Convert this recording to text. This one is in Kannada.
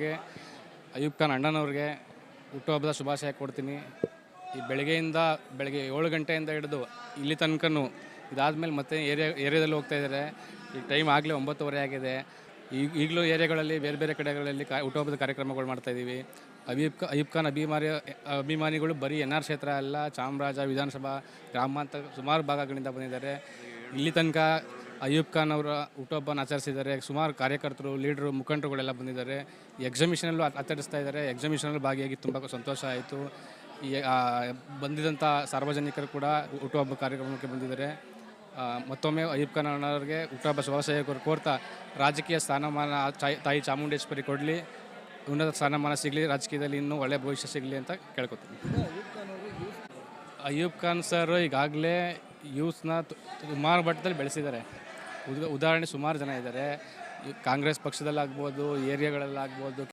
ಗೆ ಅಯೂಬ್ ಖಾನ್ ಅಣ್ಣನವ್ರಿಗೆ ಹುಟ್ಟುಹಬ್ಬದ ಶುಭಾಶಯ ಕೊಡ್ತೀನಿ. ಈ ಬೆಳಗ್ಗೆಯಿಂದ ಬೆಳಗ್ಗೆ ಏಳು ಗಂಟೆಯಿಂದ ಹಿಡಿದು ಇಲ್ಲಿ ತನಕನೂ ಇದಾದಮೇಲೆ ಮತ್ತೆ ಏರಿಯಾ, ಏರಿಯಾದಲ್ಲಿ ಹೋಗ್ತಾ ಇದ್ದಾರೆ. ಈ ಟೈಮ್ ಆಗಲೇ ಒಂಬತ್ತುವರೆ ಆಗಿದೆ. ಈಗ ಈಗಲೂ ಏರಿಯಾಗಳಲ್ಲಿ ಬೇರೆ ಬೇರೆ ಕಡೆಗಳಲ್ಲಿ ಕಾ ಹುಟ್ಟುಹಬ್ಬದ ಕಾರ್ಯಕ್ರಮಗಳು ಮಾಡ್ತಾ ಇದ್ದೀವಿ. ಅಬೀಬ್ ಖಾ ಅಯ್ಯೂಬ್ ಖಾನ್ ಅಭಿಮಾನಿ ಅಭಿಮಾನಿಗಳು ಬರೀ ಎನ್ ಆರ್ ಕ್ಷೇತ್ರ ಅಲ್ಲ, ಚಾಮರಾಜ ವಿಧಾನಸಭಾ ಗ್ರಾಮಾಂತರ ಸುಮಾರು ಭಾಗಗಳಿಂದ ಬಂದಿದ್ದಾರೆ. ಇಲ್ಲಿ ತನಕ ಅಯೂಬ್ ಖಾನ್ ಅವರ ಹುಟ್ಟುಹಬ್ಬನ ಆಚರಿಸಿದ್ದಾರೆ. ಸುಮಾರು ಕಾರ್ಯಕರ್ತರು, ಲೀಡ್ರು, ಮುಖಂಡರುಗಳೆಲ್ಲ ಬಂದಿದ್ದಾರೆ. ಎಕ್ಸಿಮಿಷನಲ್ಲೂ ಆಚರಿಸ್ತಾ ಇದ್ದಾರೆ. ಎಕ್ಸಿಬಿಷನಲ್ಲಿ ಭಾಗಿಯಾಗಿ ತುಂಬ ಸಂತೋಷ ಆಯಿತು. ಬಂದಿದ್ದಂಥ ಸಾರ್ವಜನಿಕರು ಕೂಡ ಹುಟ್ಟುಹಬ್ಬ ಕಾರ್ಯಕ್ರಮಕ್ಕೆ ಬಂದಿದ್ದಾರೆ. ಮತ್ತೊಮ್ಮೆ ಅಯ್ಯೂಬ್ ಖಾನ್ ಅವರಿಗೆ ಹುಟ್ಟುಹಬ್ಬ ಶುಭಾಶಯ ಕೋರ್- ಕೋರ್ತಾ ರಾಜಕೀಯ ಸ್ಥಾನಮಾನ ತಾಯಿ ಚಾಮುಂಡೇಶ್ವರಿ ಕೊಡಲಿ. ಉನ್ನತ ಸ್ಥಾನಮಾನ ಸಿಗಲಿ, ರಾಜಕೀಯದಲ್ಲಿ ಇನ್ನೂ ಒಳ್ಳೆಯ ಭವಿಷ್ಯ ಸಿಗಲಿ ಅಂತ ಕೇಳ್ಕೊತೀನಿ. ಅಯೂಬ್ ಖಾನ್ ಸರ್ ಈಗಾಗಲೇ ಯೂತ್ಸ್ನ ಸುಮಾರು ಮಟ್ಟದಲ್ಲಿ ಬೆಳೆಸಿದ್ದಾರೆ. ಉದಾಹರಣೆ ಸುಮಾರು ಜನ ಇದ್ದಾರೆ. ಕಾಂಗ್ರೆಸ್ ಪಕ್ಷದಲ್ಲಾಗ್ಬೋದು ಏರಿಯಾಗಳಲ್ಲಾಗ್ಬೋದು